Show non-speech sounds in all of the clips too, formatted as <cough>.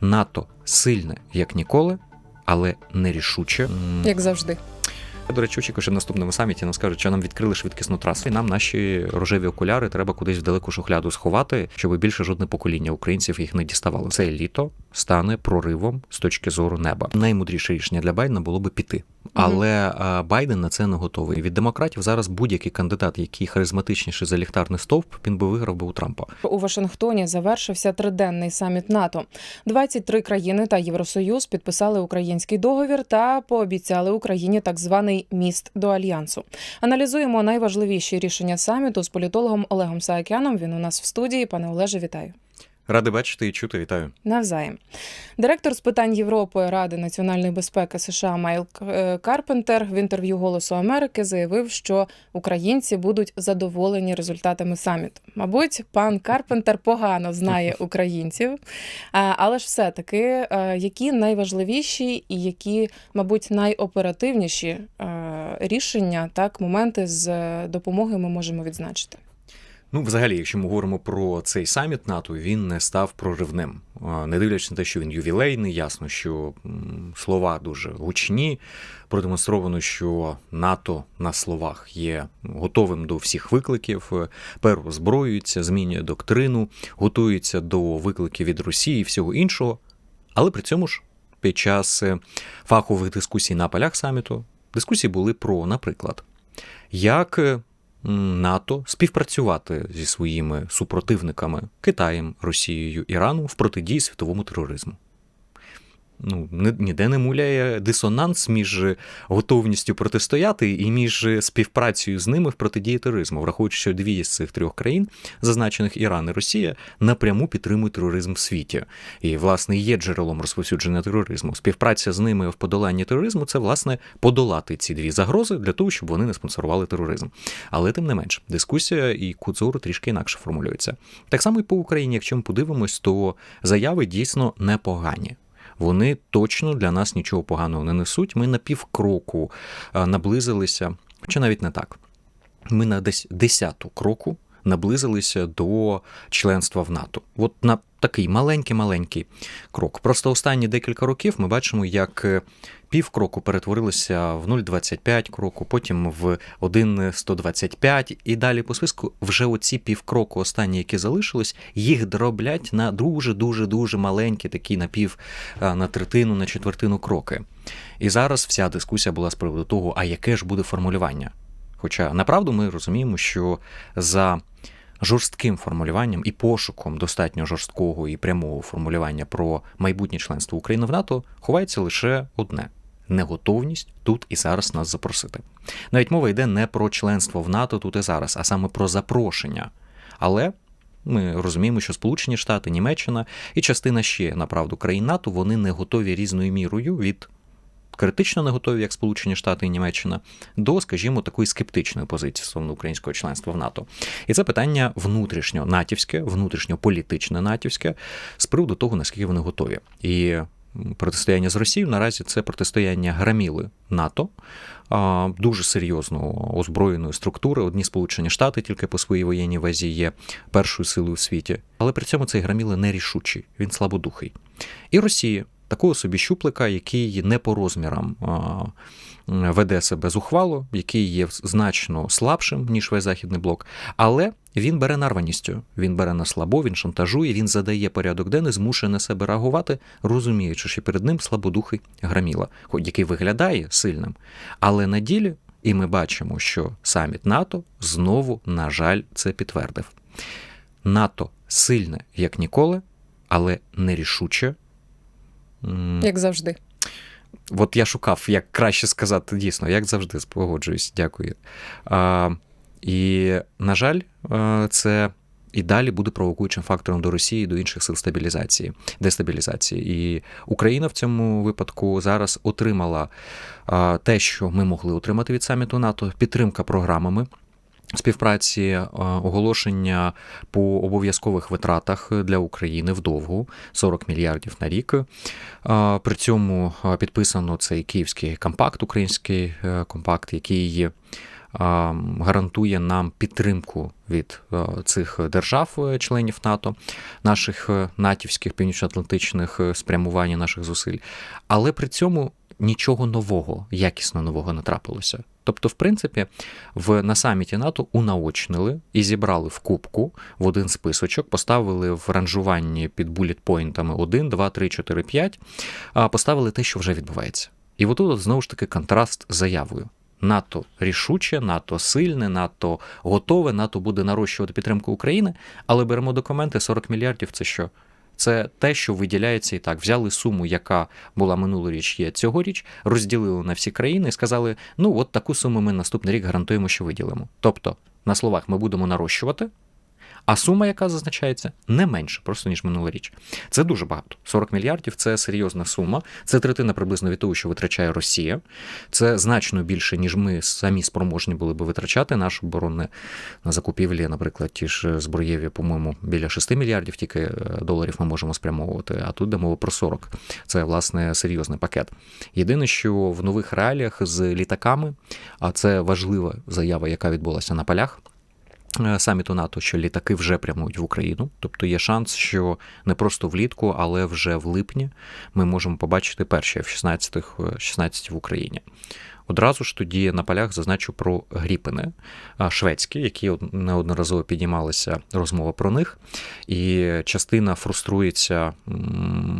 НАТО сильне як ніколи, але нерішуче. Як завжди. я, До речі, очікую, що на наступному саміті нам скажуть, що нам відкрили швидкісну трасу, і нам наші рожеві окуляри треба кудись в далеку шухляду сховати, щоб більше жодне покоління українців їх не діставало. Це літо стане проривом з точки зору неба. Наймудріше рішення для Байдена було би піти. Але а, Байден на це не готовий. Від демократів зараз будь-який кандидат, який харизматичніший за ліхтарний стовп, він би виграв би у Трампа. У Вашингтоні завершився триденний саміт НАТО. 23 країни та Євросоюз підписали український договір та пообіцяли Україні так званий міст до альянсу. Аналізуємо найважливіші рішення саміту з політологом Олегом Саакяном. Він у нас в студії. Пане Олеже, вітаю. Радий бачити і чути. Вітаю. Навзаєм. Директор з питань Європи Ради національної безпеки США Майл е, Карпентер в інтерв'ю Голосу Америки заявив, що українці будуть задоволені результатами саміту. Мабуть, пан Карпентер погано знає <laughs> українців, але ж все-таки, е, які найважливіші і які, мабуть, найоперативніші е, рішення, так, моменти з допомоги ми можемо відзначити. Ну, взагалі, якщо ми говоримо про цей саміт НАТО, він не став проривним. Не дивлячись на те, що він ювілейний, ясно, що слова дуже гучні. Продемонстровано, що НАТО на словах є готовим до всіх викликів, переозброюється, змінює доктрину, готується до викликів від Росії і всього іншого. Але при цьому ж під час е, фахових дискусій на полях саміту дискусії були про, наприклад, як е, НАТО співпрацювати зі своїми супротивниками Китаєм, Росією, Іраном в протидії світовому тероризму. Ну, ні- ніде не муляє дисонанс між готовністю протистояти і між співпрацею з ними в протидії тероризму, враховуючи, що дві з цих трьох країн, зазначених Іран і Росія, напряму підтримують тероризм в світі. І, власне, є джерелом розповсюдження тероризму. Співпраця з ними в подоланні тероризму це, власне, подолати ці дві загрози для того, щоб вони не спонсорували тероризм. Але тим не менш, дискусія і кут зору трішки інакше формулюється. Так само і по Україні, якщо ми подивимось, то заяви дійсно непогані. Вони точно для нас нічого поганого не несуть. Ми на півкроку а, наблизилися, чи навіть не так. Ми на десь десяту кроку наблизилися до членства в НАТО. От на такий маленький-маленький крок. Просто останні декілька років ми бачимо, як е, півкроку перетворилися в 0,25 кроку, потім в 1,125 і далі по списку вже оці півкроку останні, які залишились, їх дроблять на дуже-дуже-дуже маленькі, такі на пів, на третину, на четвертину кроки. І зараз вся дискусія була з приводу того, а яке ж буде формулювання. Хоча направду ми розуміємо, що за жорстким формулюванням і пошуком достатньо жорсткого і прямого формулювання про майбутнє членство України в НАТО ховається лише одне неготовність тут і зараз нас запросити. Навіть мова йде не про членство в НАТО тут і зараз, а саме про запрошення. Але ми розуміємо, що Сполучені Штати, Німеччина і частина ще направду країн НАТО вони не готові різною мірою від критично не готові, як Сполучені Штати і Німеччина, до, скажімо, такої скептичної позиції стосовно українського членства в НАТО. І це питання внутрішньо натівське, внутрішньополітичне натівське з приводу того, наскільки вони готові. І протистояння з Росією наразі це протистояння граміли НАТО, дуже серйозно озброєної структури. Одні Сполучені Штати тільки по своїй воєнній вазі є першою силою в світі. Але при цьому цей граміли нерішучий, він слабодухий. І Росія такого собі щуплика, який не по розмірам веде себе зухвало, який є значно слабшим, ніж весь західний блок, але він бере нарваністю, він бере на слабо, він шантажує, він задає порядок денний, змушує на себе реагувати, розуміючи, що перед ним слабодухий граміла, хоч який виглядає сильним. Але на ділі, і ми бачимо, що саміт НАТО знову, на жаль, це підтвердив. НАТО сильне як ніколи, але нерішуче. Як завжди. От я шукав, як краще сказати дійсно, як завжди, погоджуюсь, дякую. А, і, на жаль, е, це і далі буде провокуючим фактором до Росії і до інших сил стабілізації, дестабілізації. І Україна в цьому випадку зараз отримала те, що ми могли отримати від саміту НАТО, підтримка програмами. Співпраці е, оголошення по обов'язкових витратах для України вдовгу 40 мільярдів на рік. Е, При цьому е, підписано цей київський компакт, український е, компакт, який гарантує нам підтримку від цих держав, е, НАТО, наших е, натівських північноатлантичних е, спрямування наших зусиль, але при цьому нічого нового, якісно нового не трапилося. Тобто, в принципі, в на саміті НАТО унаочнили і зібрали в кубку в один списочок, поставили в ранжуванні під булітпойнтами 1, 2, 3, 4, 5, а поставили те, що вже відбувається. І отут от, знову ж таки контраст з заявою. НАТО рішуче, НАТО сильне, НАТО готове, НАТО буде нарощувати підтримку України, але беремо документи 40 мільярдів. Це що? Це те, що виділяється і так. Взяли суму, яка була минулоріч, є цьогоріч, розділили на всі країни і сказали: ну от таку суму ми наступний рік гарантуємо, що виділимо. Тобто, на словах, ми будемо нарощувати. А сума, яка зазначається, не менше просто ніж минулоріч. Це дуже багато. 40 мільярдів це серйозна сума. Це третина приблизно від того, що витрачає Росія. Це значно більше, ніж ми самі спроможні були би витрачати. Наш оборонне на закупівлі, наприклад, ті ж зброєві, по-моєму, біля 6 мільярдів тільки е, доларів ми можемо спрямовувати. А тут де мова про 40. Це власне серйозний пакет. Єдине, що в нових реаліях з літаками, а це важлива заява, яка відбулася на полях. Е, саміту НАТО, що літаки вже прямують в Україну, тобто є шанс, що не просто влітку, але вже в липні ми можемо побачити перші F-16 16 в Україні. Одразу ж тоді на полях зазначу про гріпини шведські, які неодноразово піднімалися розмова про них. І частина фруструється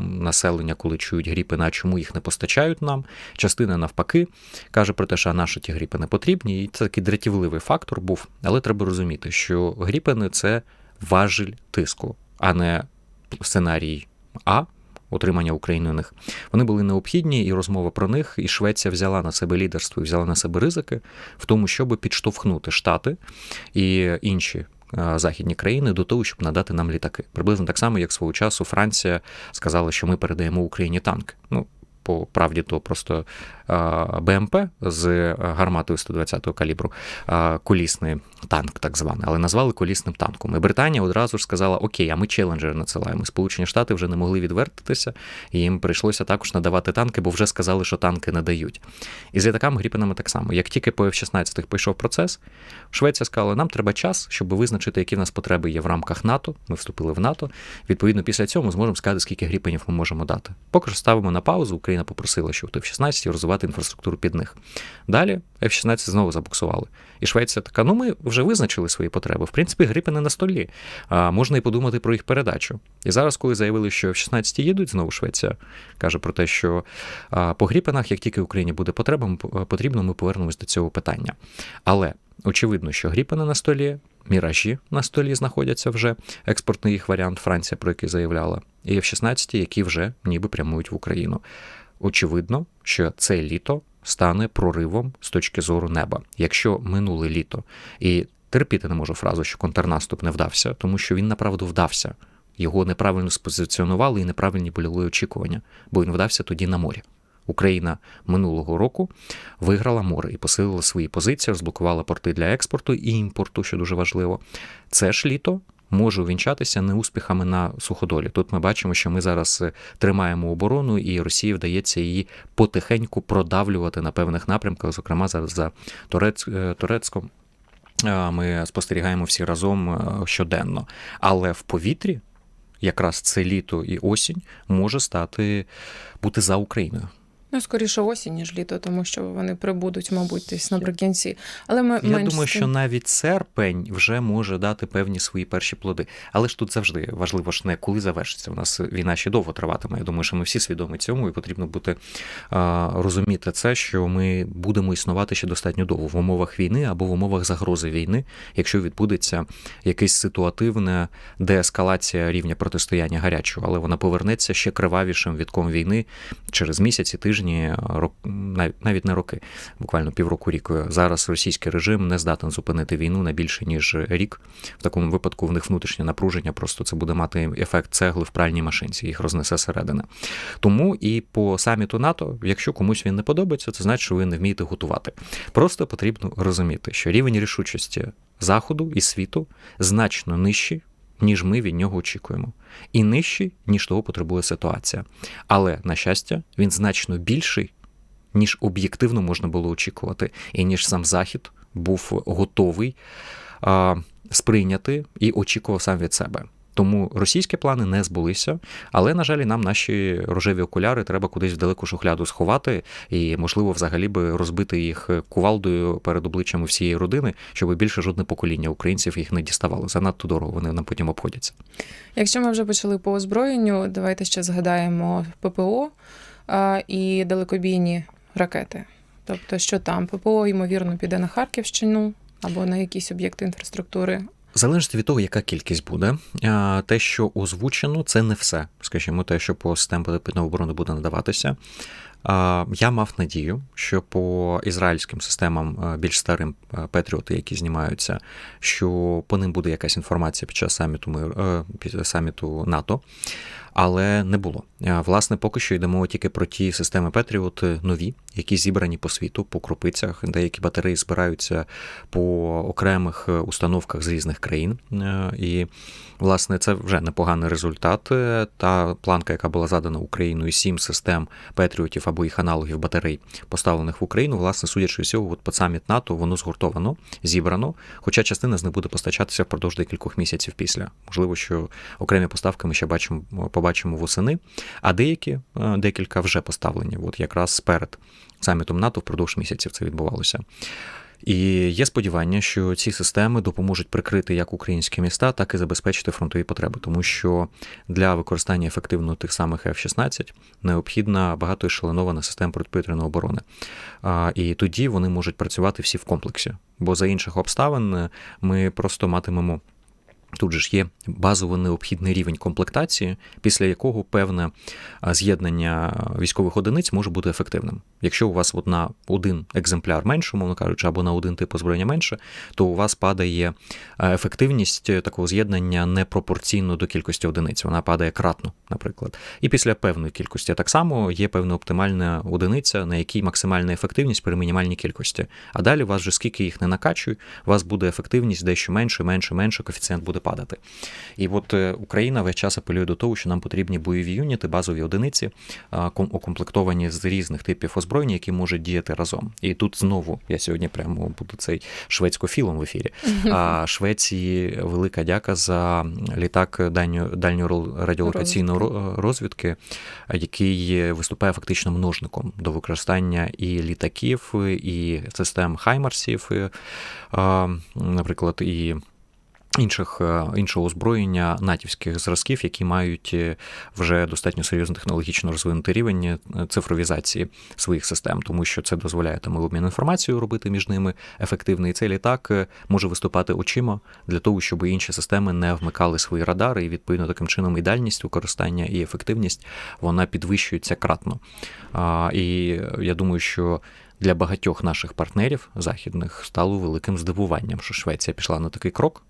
населення, коли чують гріпини, а чому їх не постачають нам. Частина навпаки каже про те, що наші ті гріпини потрібні. І це такий дратівливий фактор був. Але треба розуміти, що гріпини це важіль тиску, а не сценарій А утримання України них. Вони були необхідні, і розмова про них, і Швеція взяла на себе лідерство і взяла на себе ризики в тому, щоб підштовхнути Штати і інші. Західні країни до того, щоб надати нам літаки, приблизно так само, як свого часу Франція сказала, що ми передаємо Україні танки. Ну по правді, то просто БМП з гарматою 120-го калібру, колісний танк, так званий, але назвали колісним танком. І Британія одразу ж сказала: Окей, а ми челенджер надсилаємо. Сполучені Штати вже не могли відвертитися, і їм прийшлося також надавати танки, бо вже сказали, що танки не дають. І з літаками Гріпенами так само. Як тільки по F-16 пішов процес, Швеція сказала, нам треба час, щоб визначити, які в нас потреби є в рамках НАТО. Ми вступили в НАТО. Відповідно, після цього ми зможемо сказати, скільки гріпенів ми можемо дати. Поки що ставимо на паузу. Україна попросила, що в F-16 розвивати інфраструктуру під них. Далі F-16 знову забуксували. І Швеція така: ну ми вже визначили свої потреби. В принципі, гріпени на столі. А, Можна і подумати про їх передачу. І зараз, коли заявили, що F-16 їдуть, знову Швеція каже про те, що по гріпенах, як тільки Україні буде потреба, потрібно, ми повернемось до цього питання. Але очевидно, що гріпени на столі. Міражі на столі знаходяться вже експортний їх варіант Франція, про який заявляла, і F-16, які вже ніби прямують в Україну очевидно, що це літо стане проривом з точки зору неба. Якщо минуле літо і терпіти не можу фразу, що контрнаступ не вдався, тому що він направду вдався. Його неправильно спозиціонували і неправильні були очікування, бо він вдався тоді на морі. Україна минулого року виграла море і посилила свої позиції, розблокувала порти для експорту і імпорту, що дуже важливо. Це ж літо може увінчатися неуспіхами на суходолі. Тут ми бачимо, що ми зараз е, тримаємо оборону, і Росії вдається її потихеньку продавлювати на певних напрямках, зокрема зараз за Турец, е, Турецьком. Е, ми спостерігаємо всі разом щоденно. Але в повітрі якраз це літо і осінь може стати бути за Україною. Ну, скоріше осінь, ніж літо, тому що вони прибудуть, мабуть, десь наприкінці. Але ми я думаю, що навіть серпень вже може дати певні свої перші плоди. Але ж тут завжди важливо ж не коли завершиться. У нас війна ще довго триватиме. Я думаю, що ми всі свідомі цьому, і потрібно бути а, розуміти це, що ми будемо існувати ще достатньо довго в умовах війни або в умовах загрози війни, якщо відбудеться якась ситуативна деескалація рівня протистояння гарячого, але вона повернеться ще кривавішим відком війни через місяці тижні тижні, навіть не роки, буквально півроку рік. Зараз російський режим не здатен зупинити війну на більше ніж рік. В такому випадку в них внутрішнє напруження, просто це буде мати ефект цегли в пральній машинці, їх рознесе середини. Тому і по саміту НАТО, якщо комусь він не подобається, це значить, що ви не вмієте готувати. Просто потрібно розуміти, що рівень рішучості заходу і світу значно нижчий ніж ми від нього очікуємо, і нижчий, ніж того потребує ситуація. Але, на щастя, він значно більший, ніж об'єктивно можна було очікувати, і ніж сам Захід був готовий а, сприйняти і очікував сам від себе. Тому російські плани не збулися, але, на жаль, нам наші рожеві окуляри треба кудись в далеку шухляду сховати, і, можливо, взагалі би розбити їх кувалдою перед обличчями всієї родини, щоб більше жодне покоління українців їх не діставало. Занадто дорого вони нам потім обходяться. Якщо ми вже почали по озброєнню, давайте ще згадаємо ППО і далекобійні ракети. Тобто, що там ППО, ймовірно, піде на Харківщину або на якісь об'єкти інфраструктури. Залежить від того, яка кількість буде. Те, що озвучено, це не все. Скажімо, те, що по систем протипідної оборони буде надаватися. Я мав надію, що по ізраїльським системам більш старим а, Петріоти, які знімаються, що по ним буде якась інформація під час саміту е, саміту НАТО. Але не було. Власне, поки що йдемо тільки про ті системи Петріот нові, які зібрані по світу, по крупицях. Деякі батареї збираються по окремих е, установках з різних країн. Е, І, власне, це вже непоганий результат. Е, Та планка, яка була задана Україною, сім систем Петріотів або їх аналогів батарей, поставлених в Україну, власне, судячи всього, от по саміт НАТО воно згуртовано, зібрано. Хоча частина з них буде постачатися впродовж декількох місяців після. Можливо, що окремі поставки ми ще бачимо, побачимо восени, а деякі е, декілька вже поставлені, от якраз перед самітом НАТО впродовж місяців це відбувалося. І є сподівання, що ці системи допоможуть прикрити як українські міста, так і забезпечити фронтові потреби, тому що для використання ефективно тих самих F-16 необхідна багатоешелонована система протиповітряної оборони. І тоді вони можуть працювати всі в комплексі. Бо за інших обставин ми просто матимемо. Тут же ж є базово необхідний рівень комплектації, після якого певне з'єднання військових одиниць може бути ефективним. Якщо у вас от на один екземпляр менше, мовно кажучи, або на один тип озброєння менше, то у вас падає ефективність такого з'єднання непропорційно до кількості одиниць. Вона падає кратно, наприклад. І після певної кількості так само є певна оптимальна одиниця, на якій максимальна ефективність при мінімальній кількості. А далі у вас вже скільки їх не накачує, у вас буде ефективність дещо менше, менше, менше, коефіцієнт буде падати. І от Україна весь час апелює до того, що нам потрібні бойові юніти, базові одиниці, укомплектовані з різних типів озброєння, які можуть діяти разом. І тут знову я сьогодні прямо буду цей шведсько-філом в ефірі. <laughs> А Швеції велика дяка за літак дальньої радіолокаційної розвідки, який виступає фактично множником до використання і літаків, і систем Хаймарсів, наприклад, і інших іншого озброєння натівських зразків, які мають вже достатньо серйозно технологічно розвинутий рівень цифровізації своїх систем, тому що це дозволяє там обмін інформацією робити між ними ефективний. І цей літак може виступати очима для того, щоб інші системи не вмикали свої радари, і відповідно таким чином і дальність використання, і ефективність вона підвищується кратно. І я думаю, що для багатьох наших партнерів західних стало великим здивуванням, що Швеція пішла на такий крок,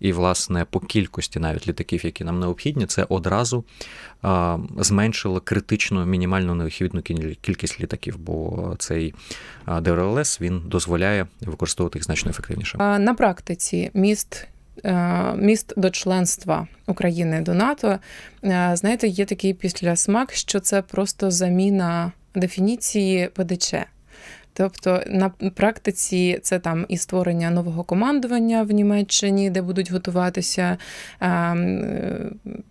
і, власне, по кількості навіть літаків, які нам необхідні, це одразу а, зменшило критично мінімальну необхідну кількість літаків, бо цей ДРЛС він дозволяє використовувати їх значно ефективніше. На практиці міст. Міст до членства України до НАТО, знаєте, є такий післясмак, що це просто заміна дефініції ПДЧ. Тобто на практиці це там і створення нового командування в Німеччині, де будуть готуватися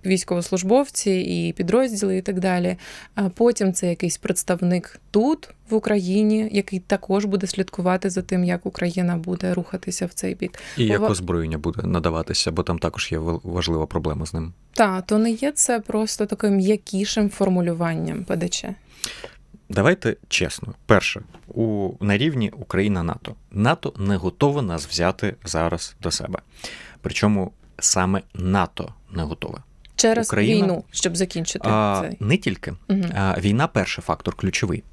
військовослужбовці і підрозділи, і так далі. А потім це якийсь представник тут, в Україні, який також буде слідкувати за тим, як Україна буде рухатися в цей бік. І як озброєння буде надаватися, бо там також є важлива проблема з ним. Так, то не є це просто таким м'якішим формулюванням ПДЧ. Давайте чесно, перше, у на рівні Україна НАТО. НАТО не готове нас взяти зараз до себе. Причому саме НАТО не готове. Через Україна, війну, щоб закінчити а, цей. не тільки угу. а, війна перший фактор ключовий.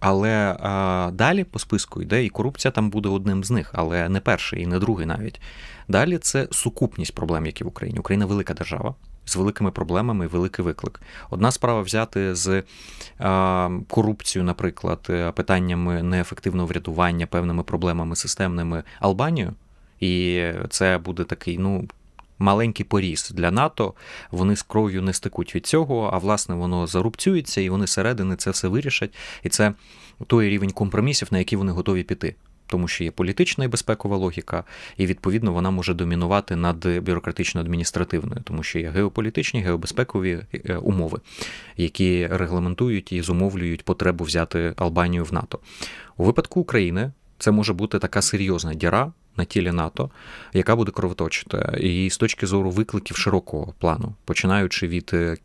Але а, далі по списку йде і корупція там буде одним з них, але не перший і не другий навіть. Далі це сукупність проблем, які в Україні. Україна велика держава з великими проблемами, великий виклик. Одна справа взяти з корупцією, наприклад, е, питаннями неефективного врятування, певними проблемами системними Албанію, і це буде такий, ну. Маленький поріс для НАТО, вони з кров'ю не стикуть від цього, а власне воно зарубцюється, і вони середини це все вирішать. І це той рівень компромісів, на який вони готові піти. Тому що є політична і безпекова логіка, і відповідно вона може домінувати над бюрократично-адміністративною, тому що є геополітичні, геобезпекові е, умови, які регламентують і зумовлюють потребу взяти Албанію в НАТО. У випадку України це може бути така серйозна діра на тілі НАТО, яка буде кровоточити. І з точки зору викликів широкого плану, починаючи від е,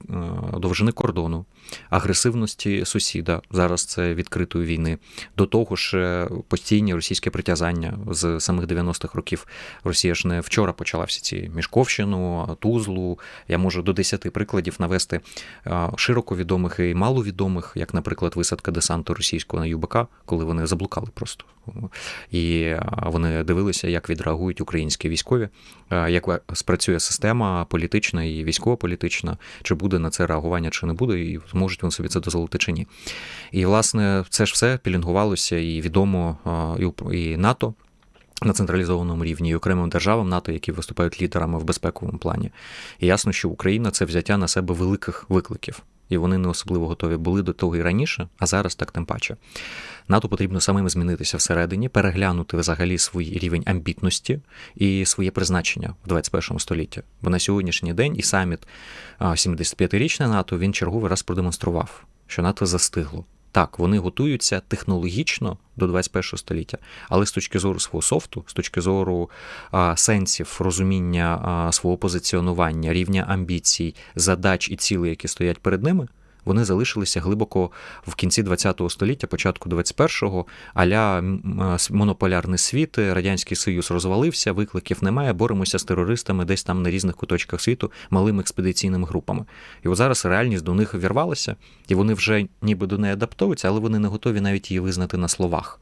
довжини кордону, агресивності сусіда, зараз це відкритої війни, до того ж е, постійні російське притязання з самих 90-х років. Росія ж не вчора почала всі ці мішковщину, Тузлу. Я можу до 10 прикладів навести е, широко відомих і маловідомих, як, наприклад, висадка десанту російського на ЮБК, коли вони заблукали просто. І вони дивилися, як відреагують українські військові, як спрацює система політична і військово-політична, чи буде на це реагування, чи не буде, і зможуть вони собі це дозволити чи ні. І, власне, це ж все пілінгувалося і відомо і НАТО. На централізованому рівні і окремим державам НАТО, які виступають лідерами в безпековому плані. І ясно, що Україна це взяття на себе великих викликів, і вони не особливо готові були до того і раніше, а зараз так тим паче. НАТО потрібно самим змінитися всередині, переглянути взагалі свій рівень амбітності і своє призначення в 21 столітті. Бо на сьогоднішній день і саміт 75-річне НАТО він черговий раз продемонстрував, що НАТО застигло. Так, вони готуються технологічно до 21 століття, але з точки зору свого софту, з точки зору а, сенсів, розуміння а, свого позиціонування, рівня амбіцій, задач і цілей, які стоять перед ними вони залишилися глибоко в кінці ХХ століття, початку 21-го, аля монополярний світ, радянський союз розвалився, викликів немає. Боремося з терористами десь там на різних куточках світу малими експедиційними групами. І от зараз реальність до них вірвалася, і вони вже ніби до неї адаптовуються, але вони не готові навіть її визнати на словах.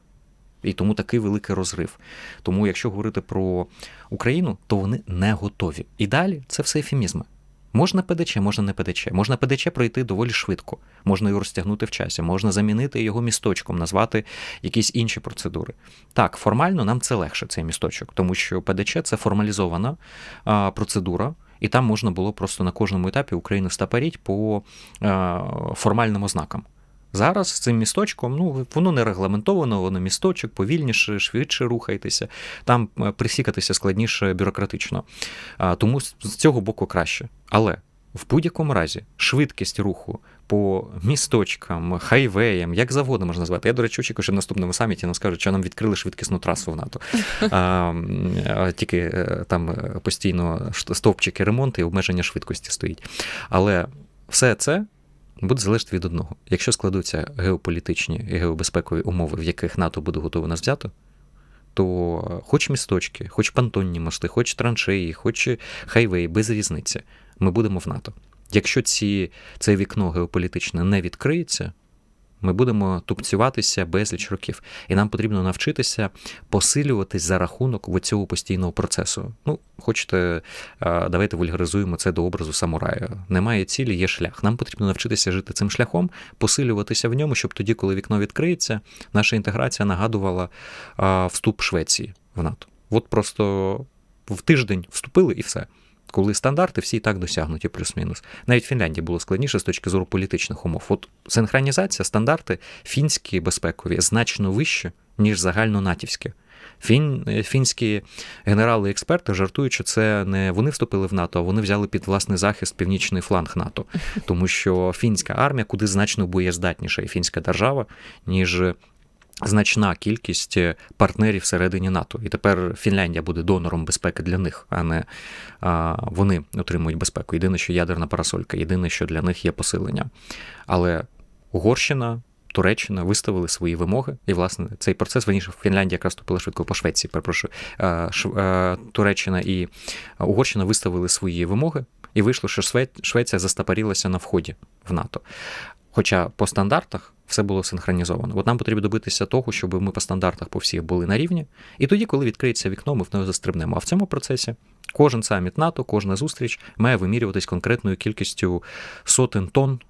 І тому такий великий розрив. Тому, якщо говорити про Україну, то вони не готові. І далі це все ефемізми. Можна ПДЧ, можна не ПДЧ. Можна ПДЧ пройти доволі швидко, можна його розтягнути в часі, можна замінити його місточком, назвати якісь інші процедури. Так, формально нам це легше, цей місточок, тому що ПДЧ це формалізована а, процедура. І там можна було просто на кожному етапі Україну стапаріть по а, формальним ознакам. Зараз з цим місточком, ну воно не регламентовано, воно місточок, повільніше, швидше рухайтеся, там е, присікатися складніше бюрократично. Тому з цього боку краще. Але в будь-якому разі швидкість руху по місточкам, хайвеям, як завгодно можна назвати. Я, до речі, очікую, що в наступному саміті нам скажуть, що нам відкрили швидкісну трасу в НАТО. <laughs> А, Тільки е, там е, постійно стовпчики ремонту і обмеження швидкості стоїть. Але все це буде залежати від одного. Якщо складуться геополітичні і геобезпекові умови, в яких НАТО буде готове нас взяти, то хоч місточки, хоч пантонні мости, хоч траншеї, хоч хайвеї, без різниці, ми будемо в НАТО. Якщо ці, це вікно геополітичне не відкриється, ми будемо тупцюватися безліч років, і нам потрібно навчитися посилюватись за рахунок цього постійного процесу. Ну, хочете, давайте вульгаризуємо це до образу самурая. Немає цілі, є шлях. Нам потрібно навчитися жити цим шляхом, посилюватися в ньому, щоб тоді, коли вікно відкриється, наша інтеграція нагадувала вступ Швеції в НАТО. От просто в тиждень вступили і все коли стандарти всі і так досягнуті, плюс-мінус. Навіть в Фінляндії було складніше з точки зору політичних умов. От синхронізація, стандарти фінські безпекові значно вище, ніж загальнонатівські. Фін, Фінські генерали і експерти жартують, що це не вони вступили в НАТО, а вони взяли під власний захист північний фланг НАТО, <laughs> тому що фінська армія куди значно боєздатніша і фінська держава, ніж значна кількість е, партнерів всередині НАТО. І тепер Фінляндія буде донором безпеки для них, а не а, вони отримують безпеку. Єдине, що ядерна парасолька, єдине, що для них є посилення. Але Угорщина. Туреччина виставили свої вимоги, і власне цей процес верніше Фінляндія якраз ступила швидко по Швеції. Перепрошую Туреччина і Угорщина виставили свої вимоги, і вийшло, що Швеція застапарілася на вході в НАТО. Хоча по стандартах все було синхронізовано. От нам потрібно добитися того, щоб ми по стандартах по всіх були на рівні. І тоді, коли відкриється вікно, ми в нього застрибнемо. А в цьому процесі кожен саміт НАТО, кожна зустріч має вимірюватись конкретною кількістю сотень тонн,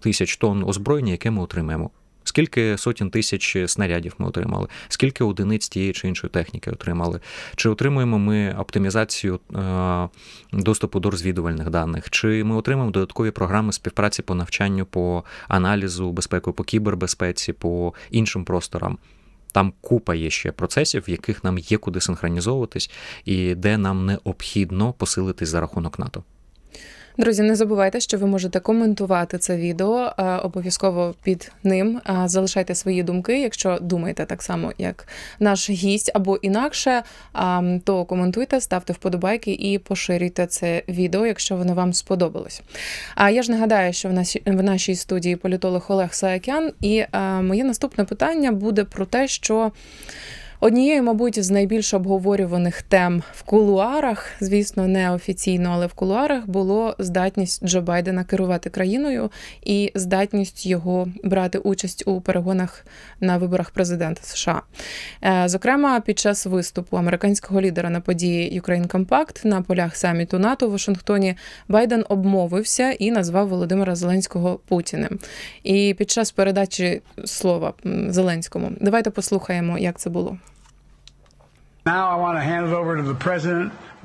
тисяч тонн озброєння, яке ми отримаємо. Скільки сотень тисяч снарядів ми отримали, скільки одиниць тієї чи іншої техніки отримали? Чи отримуємо ми оптимізацію е, доступу до розвідувальних даних? Чи ми отримаємо додаткові програми співпраці по навчанню, по аналізу безпеки, по кібербезпеці, по іншим просторам? Там купа є ще процесів, в яких нам є куди синхронізовуватись, і де нам необхідно посилитись за рахунок НАТО. Друзі, не забувайте, що ви можете коментувати це відео е, обов'язково під ним. Е, Залишайте свої думки, якщо думаєте так само, як наш гість, або інакше, то коментуйте, ставте вподобайки і поширюйте це відео, якщо воно вам сподобалось. А я ж нагадаю, що в нашій в нашій студії політолог Олег Саакян, і е, моє наступне питання буде про те, що. Однією, мабуть, з найбільш обговорюваних тем в кулуарах, звісно, не офіційно, але в кулуарах було здатність Джо Байдена керувати країною і здатність його брати участь у перегонах на виборах президента США. Е, Зокрема, під час виступу американського лідера на події Ukraine Compact на полях саміту НАТО в Вашингтоні Байден обмовився і назвав Володимира Зеленського Путіним. І під час передачі слова Зеленському давайте послухаємо, як це було.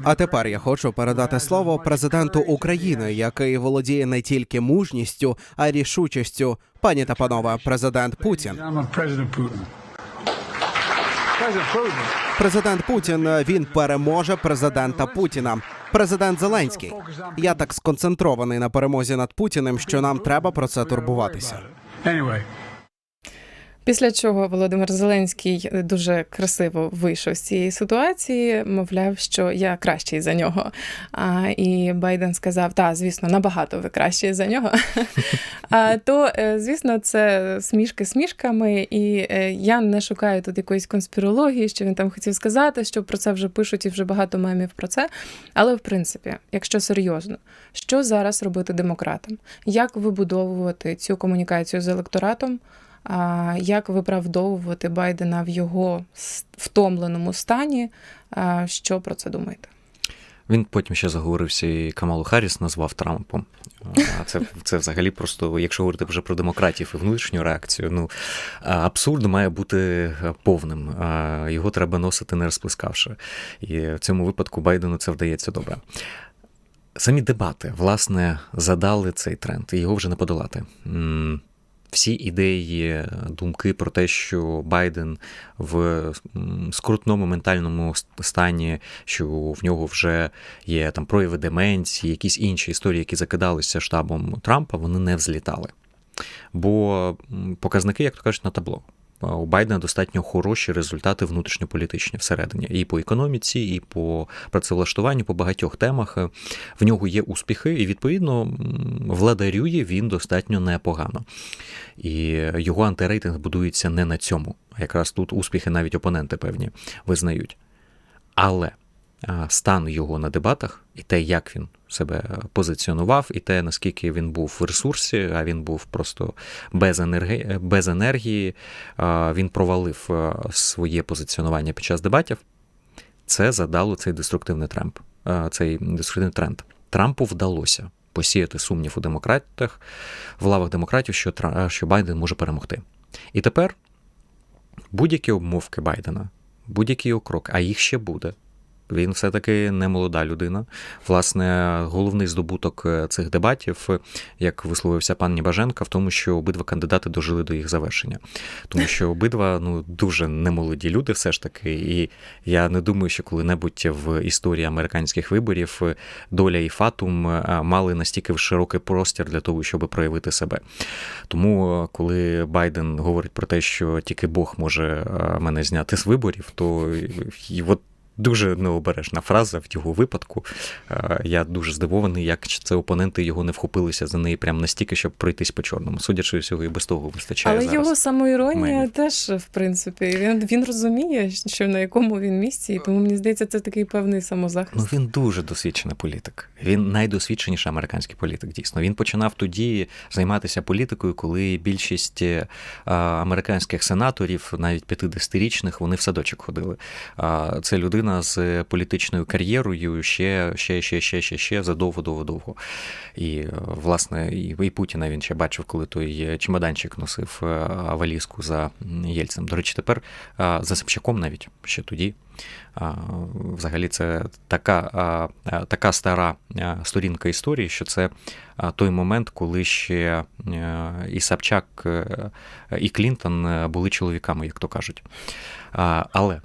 А тепер я хочу передати слово президенту України, який володіє не тільки мужністю, а й рішучістю. Пані та панове, президент Путін. Президент Путін він переможе президента Путіна. Президент Зеленський. Я так сконцентрований на перемозі над Путіним, що нам треба про це турбуватися. Після чого Володимир Зеленський дуже красиво вийшов з цієї ситуації, мовляв, що я кращий за нього. А, і Байден сказав: та, звісно, набагато ви кращий за нього. <laughs> А, то, е, звісно, це смішки смішками, і е, я не шукаю тут якоїсь конспірології, що він там хотів сказати, що про це вже пишуть і вже багато мемів про це. Але в принципі, якщо серйозно, що зараз робити демократам? Як вибудовувати цю комунікацію з електоратом? Як виправдовувати Байдена в його втомленому стані? Що про це думаєте? Він потім ще заговорився і Камалу Харріс назвав Трампом. А це, це взагалі просто, якщо говорити вже про демократів і внутрішню реакцію, ну абсурд має бути повним. Його треба носити не розплескавши. І в цьому випадку Байдену це вдається добре. Самі дебати, власне, задали цей тренд, і його вже не подолати. Всі ідеї, думки про те, що Байден в скрутному ментальному стані, що в нього вже є там прояви деменції, якісь інші історії, які закидалися штабом Трампа, вони не взлітали. Бо показники, як то кажуть, на табло. У Байдена достатньо хороші результати внутрішньополітичні всередині, і по економіці, і по працевлаштуванню, по багатьох темах Е, в нього є успіхи, і відповідно владарює він достатньо непогано. І його антирейтинг будується не на цьому. Якраз тут успіхи навіть опоненти певні визнають. Але стан його на дебатах, і те, як він себе позиціонував, і те, наскільки він був в ресурсі, а він був просто без енергії, без енергії, він провалив своє позиціонування під час дебатів. Це задало цей деструктивний а, Цей деструктивний тренд. Трампу вдалося посіяти сумнів у демократах, в лавах демократів, що, що Байден може перемогти. І тепер будь-які обмовки Байдена, будь-який його крок, а їх ще буде. Він все-таки не молода людина. Власне, головний здобуток е, цих дебатів, як висловився пан Нібаженко, в тому, що обидва кандидати дожили до їх завершення. Тому що обидва ну дуже немолоді люди, все ж таки. І я не думаю, що коли-небудь в історії американських виборів е, доля і фатум е, мали настільки широкий простір для того, щоб проявити себе. Тому, коли Байден говорить про те, що тільки Бог може мене зняти з виборів, то і от дуже необережна фраза в його випадку. Е, Я дуже здивований, як це опоненти його не вхопилися за неї прям настільки, щоб пройтись по чорному. Судячи всього, і без того вистачає Але зараз. його самоіронія мемів. теж, в принципі, він, він розуміє, що на якому він місці, і тому мені здається, це такий певний самозахист. Ну він дуже досвідчений політик. Він найдосвідченіший американський політик. Дійсно, він починав тоді займатися політикою, коли більшість е, американських сенаторів, навіть 50-річних, вони в садочок ходили. Це людина. Людина з політичною кар'єрою ще, ще, ще, ще, ще, ще задовго, довго, довго. І, е, власне, і, Путіна він ще бачив, коли той чемоданчик носив е, валізку за Єльцем. До речі, тепер е, за Собчаком навіть ще тоді. Взагалі, це така, така стара сторінка історії, що це той момент, коли ще е, і Собчак, е, і Клінтон е, були чоловіками, як то кажуть. Але е,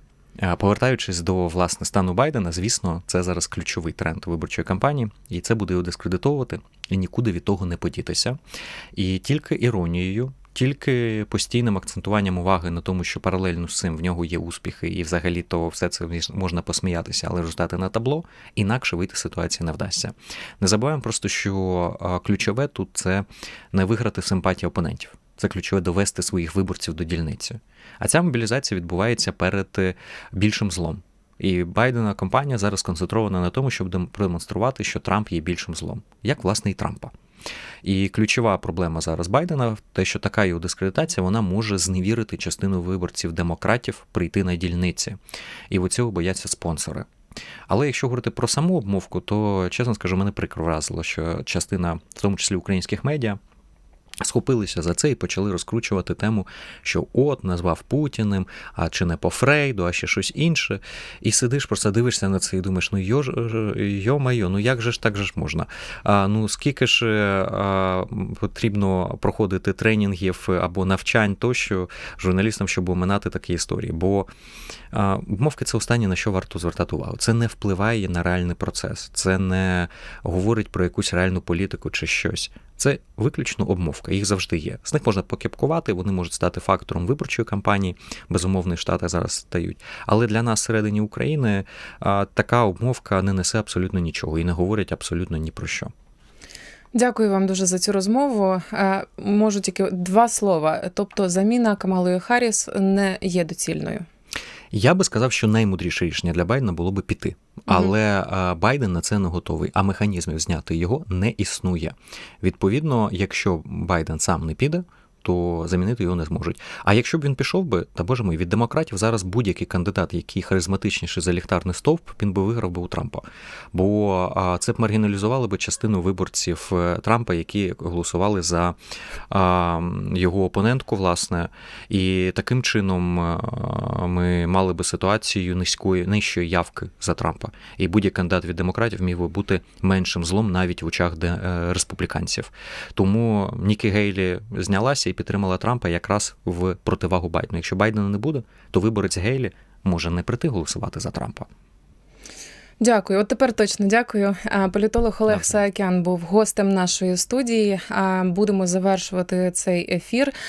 повертаючись до власне стану Байдена, звісно, це зараз ключовий тренд виборчої кампанії, і це буде його дискредитовувати, і нікуди від того не подітися. І тільки іронією. Тільки постійним акцентуванням уваги на тому, що паралельно з цим в нього є успіхи, і взагалі то все це можна посміятися, але результати на табло, інакше вийти з ситуації не вдасться. Не забуваємо просто, що ключове тут це не виграти симпатії опонентів. Це ключове довести своїх виборців до дільниці. А ця мобілізація відбувається перед е, більшим злом. І Байдена компанія зараз концентрована на тому, щоб дем- продемонструвати, що Трамп є більшим злом, як власне і Трампа. І ключова проблема зараз Байдена те, що така його дискредитація вона може зневірити частину виборців демократів прийти на дільниці. І от цього бояться спонсори. Але якщо говорити про саму обмовку, то чесно скажу, мене прикро вразило, що частина, в тому числі українських медіа, схопилися за це і почали розкручувати тему, що от назвав Путіним, а чи не по Фрейду, а ще щось інше. І сидиш, просто дивишся на це і думаєш, ну йо, йо-майо, ну як же ж так же ж можна? А, ну скільки ж е, а, потрібно проходити тренінгів або навчань тощо журналістам, щоб оминати такі історії? Бо а, обмовки це останнє, на що варто звертати увагу. Це не впливає на реальний процес, це не говорить про якусь реальну політику чи щось. Це виключно обмовка, їх завжди є. З них можна покепкувати, вони можуть стати фактором виборчої кампанії, безумовно, штати зараз стають. Але для нас всередині України така обмовка не несе абсолютно нічого і не говорить абсолютно ні про що. Дякую вам дуже за цю розмову. Е, Можу тільки два слова. Тобто, заміна Камалою Харріс не є доцільною. Я би сказав, що наймудріше рішення для Байдена було би піти. Але угу. Байден на це не готовий, а механізмів зняти його не існує. Відповідно, якщо Байден сам не піде, то замінити його не зможуть. А якщо б він пішов би, та боже мій, від демократів зараз будь-який кандидат, який харизматичніший за ліхтарний стовп, він би виграв би у Трампа. Бо це б маргіналізувало би частину виборців е, Трампа, які голосували за його опонентку, власне. І таким чином ми мали би ситуацію низької нижчої явки за Трампа. І будь-який кандидат від демократів міг би бути меншим злом навіть в очах е, республіканців. Тому Нікі Гейлі знялася підтримала Трампа якраз в противагу Байдену. Якщо Байдена не буде, то виборець Гейлі може не прийти голосувати за Трампа. Дякую. От тепер точно дякую. Політолог Олег Саакян був гостем нашої студії. Будемо завершувати цей ефір.